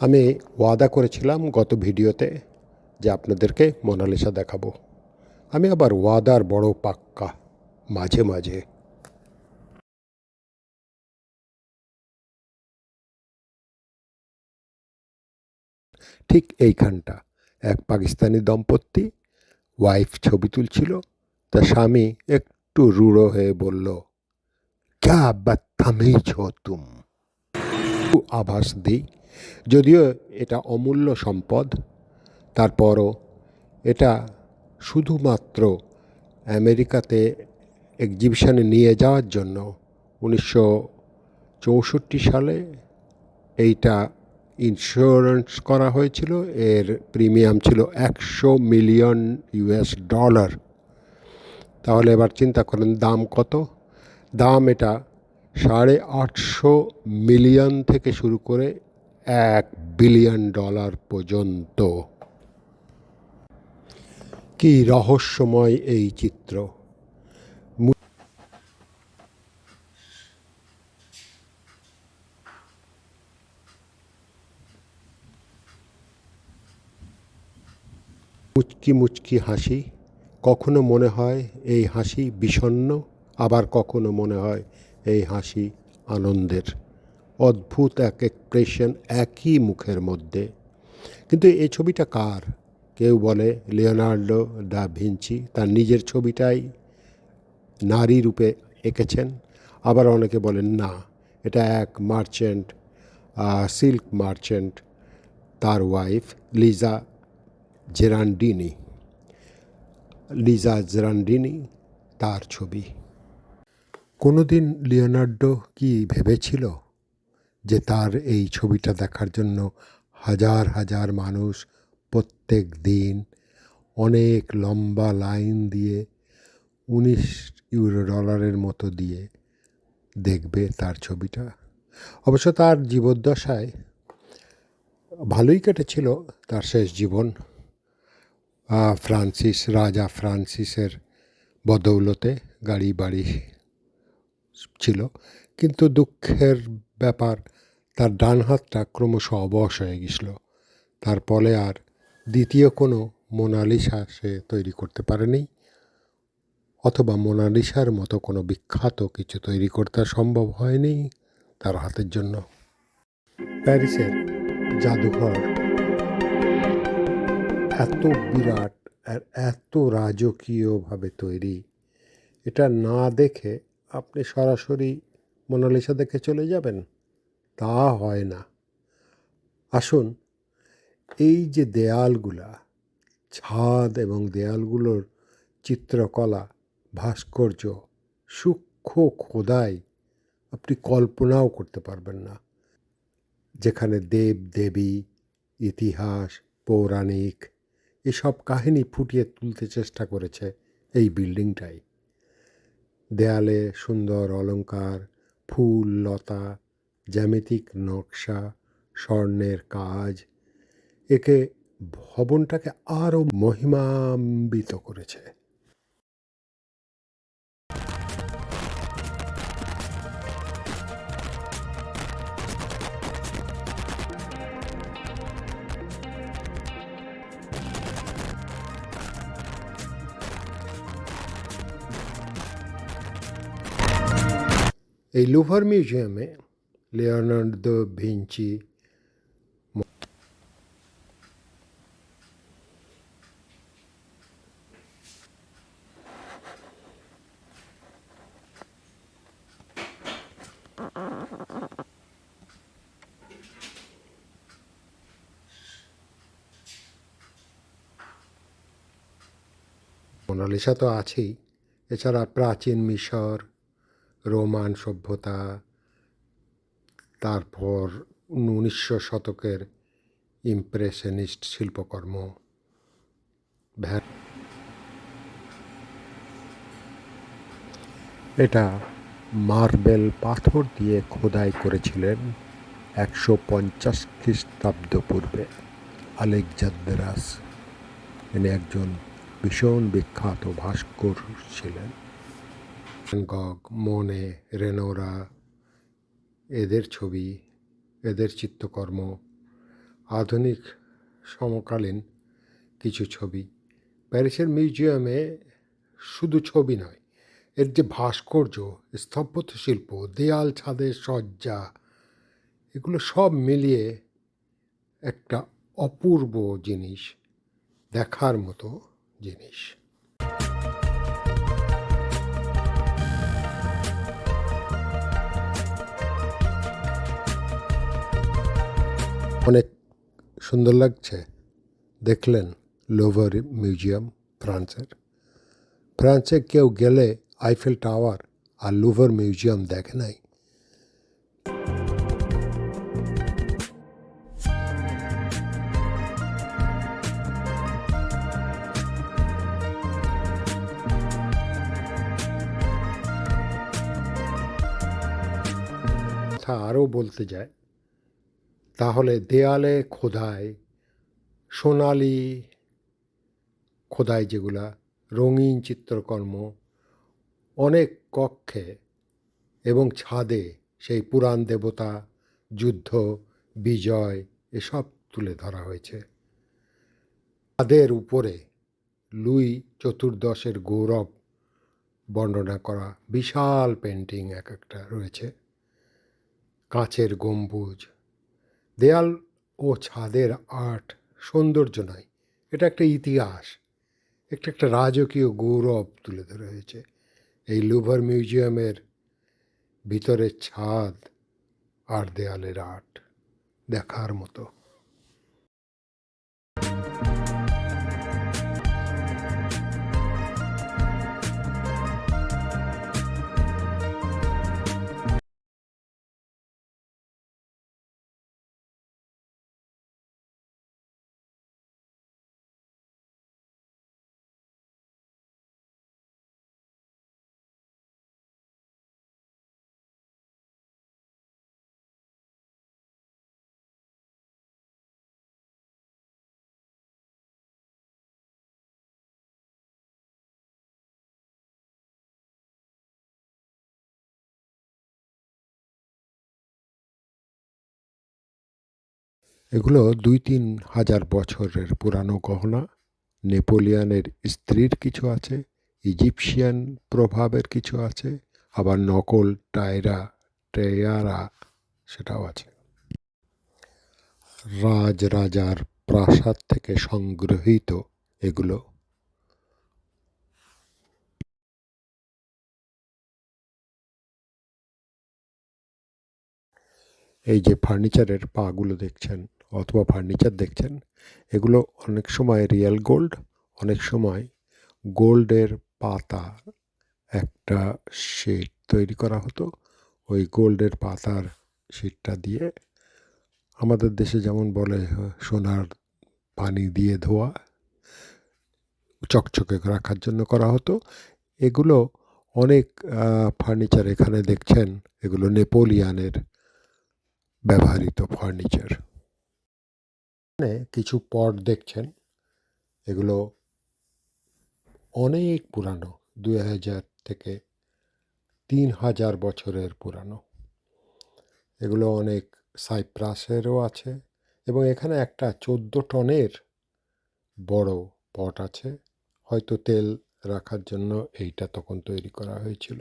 আমি ওয়াদা করেছিলাম গত ভিডিওতে যে আপনাদেরকে মোনালিসা দেখাবো। আমি আবার ওয়াদার বড় পাক্কা, মাঝে মাঝে। ঠিক এইখানটা, এক পাকিস্তানি দম্পতি ওয়াইফ ছবি তুলছিল তা স্বামী একটু রূঢ় হয়ে বলল, ক্যা বদতমিজ হো তুম? একটু আভাস দিই। যদিও এটা অমূল্য সম্পদ, তারপরও এটা শুধুমাত্র আমেরিকাতে এক্সিবিশনে নিয়ে যাওয়ার জন্য। উনিশশো চৌষট্টি সালে এইটা ইন্স্যুরেন্স করা হয়েছিল। এর প্রিমিয়াম ছিল একশো মিলিয়ন ইউএস ডলার। তাহলে এবার চিন্তা করেন দাম কত? দাম এটা সাড়ে আটশো মিলিয়ন থেকে শুরু করে এক বিলিয়ন ডলার পর্যন্ত। কি রহস্যময় এই চিত্র। মুচকি মুচকি হাসি। কখনো মনে হয় এই হাসি বিষণ্ণ, আবার কখনো মনে হয় এই হাসি আনন্দের। অদ্ভুত এক এক্সপ্রেশন একই মুখের মধ্যে। কিন্তু এই ছবিটা কার? কেউ বলে লিওনার্ডো দা ভিঞ্চি। তার নিজের ছবিটাই নারী রূপে এঁকেছেন। আবার অনেকে বলেন, না, এটা এক মার্চেন্ট সিল্ক মার্চেন্ট তার wife Lisa Gherardini. Lisa Gherardini তার ছবি। কোনোদিন লিওনার্ডো কি ভেবেছিল যে তার এই ছবিটা দেখার জন্য হাজার হাজার মানুষ প্রত্যেক দিন অনেক লম্বা লাইন দিয়ে উনিশ ইউরো ডলারের মতো দিয়ে দেখবে তার ছবিটা? অবশ্য তার জীবদ্দশায় ভালোই কেটেছিল তার শেষ জীবন। ফ্রান্সিস, রাজা ফ্রান্সিসের বদৌলতে গাড়ি বাড়ি ছিল, কিন্তু দুঃখের ব্যাপার, তার ডান হাতটা ক্রমশ অবশ হয়ে গেছিল। তার ফলে আর দ্বিতীয় কোনো মোনালিসা সে তৈরি করতে পারেনি, অথবা মোনালিসার মতো কোনো বিখ্যাত কিছু তৈরি করতে সম্ভব হয়নি তার হাতের জন্য। প্যারিসের জাদুঘর এত বিরাট আর এত রাজকীয়ভাবে তৈরি, এটা না দেখে আপনি সরাসরি মোনালিসা দেখে চলে যাবেন? তা হয় না। আসুন, এই যে দেয়ালগুলা, ছাদ এবং দেয়ালগুলোর চিত্রকলা, ভাস্কর্য, সূক্ষ্ম খোদাই, আপনি কল্পনাও করতে পারবেন না। যেখানে দেব, দেবী, ইতিহাস, পৌরাণিক, এসব কাহিনী ফুটিয়ে তুলতে চেষ্টা করেছে এই বিল্ডিংটাই। দেয়ালে সুন্দর অলঙ্কার ফুল লতা জ্যামিতিক নকশা স্বর্ণের কাজ। একে ভবনটাকে আরও মহিমাম্বিত করেছে। এই লুভার মিউজিয়ামে লিওনার্দো ভিঞ্চি মোনালিসা তো আছেই এছাড়া প্রাচীন মিশর রোমান সভ্যতা, তারপর উনিশশো শতকের ইমপ্রেশনিস্ট শিল্পকর্ম। এটা মার্বেল পাথর দিয়ে খোদাই করেছিলেন একশো পঞ্চাশ খ্রিস্টাব্দ পূর্বে আলেকজান্দারাস। তিনি একজন ভীষণ বিখ্যাত ভাস্কর ছিলেন। গগ মনে, রেনোরা, এদের ছবি, এদের চিত্রকর্ম, আধুনিক সমকালীন কিছু ছবি। প্যারিসের মিউজিয়ামে শুধু ছবি নয়, এর যে ভাস্কর্য স্থাপত্য শিল্প, দেয়াল, ছাদের সজ্জা, এগুলো সব মিলিয়ে একটা অপূর্ব জিনিস, দেখার মতো জিনিস। অনেক সুন্দর লাগছে। দেখলেন লোভার মিউজিয়াম ফ্রান্সের। ফ্রান্সে কেউ গেলে আইফেল টাওয়ার আর লুভার মিউজিয়াম দেখে নাই। কথা আরও বলতে যায় তাহলে দেয়ালে খোদাই, সোনালি খোদাই যেগুলা, রঙিন চিত্রকর্ম, অনেক কক্ষে এবং ছাদে সেই পুরাণ দেবতা, যুদ্ধ, বিজয়, এসব তুলে ধরা হয়েছে। তাদের উপরে লুই চতুর্দশের গৌরব বর্ণনা করা বিশাল পেন্টিং এক একটা রয়েছে। কাঁচের গম্বুজ দেয়াল ও ছাদের আর্ট সৌন্দর্য নয় এটা একটা ইতিহাস। একটা একটা রাজকীয় গৌরব তুলে ধরা হয়েছে। এই লুভার মিউজিয়ামের ভিতরের ছাদ আর দেয়ালের আর্ট দেখার মতো। এগুলো দুই তিন হাজার বছরের পুরানো গহনা। নেপোলিয়ানের স্ত্রীর কিছু আছে, ইজিপশিয়ান প্রভাবের কিছু আছে, আবার নকল টায়রা টেয়ারা সেটাও আছে। রাজ রাজার প্রাসাদ থেকে সংগৃহীত এগুলো। এই যে ফার্নিচারের পাগুলো দেখছেন অথবা ফার্নিচার দেখছেন, এগুলো অনেক সময় রিয়েল গোল্ড অনেক সময় গোল্ডের পাতা একটা শিট তৈরি করা হতো। ওই গোল্ডের পাতার শিটটা দিয়ে আমাদের দেশে যেমন বলে, সোনার পানি দিয়ে ধোয়া, চকচকে রাখার জন্য করা হতো। এগুলো অনেক ফার্নিচার এখানে দেখছেন, এগুলো নেপোলিয়ানের ব্যবহৃত ফার্নিচার এখানে কিছু পট দেখছেন। এগুলো অনেক পুরানো দুই হাজার থেকে তিন হাজার বছরের পুরানো। এগুলো অনেক সাইপ্রাসেরও আছে এবং এখানে একটা চোদ্দ টনের বড় পট আছে। হয়তো তেল রাখার জন্য এইটা তখন তৈরি করা হয়েছিল।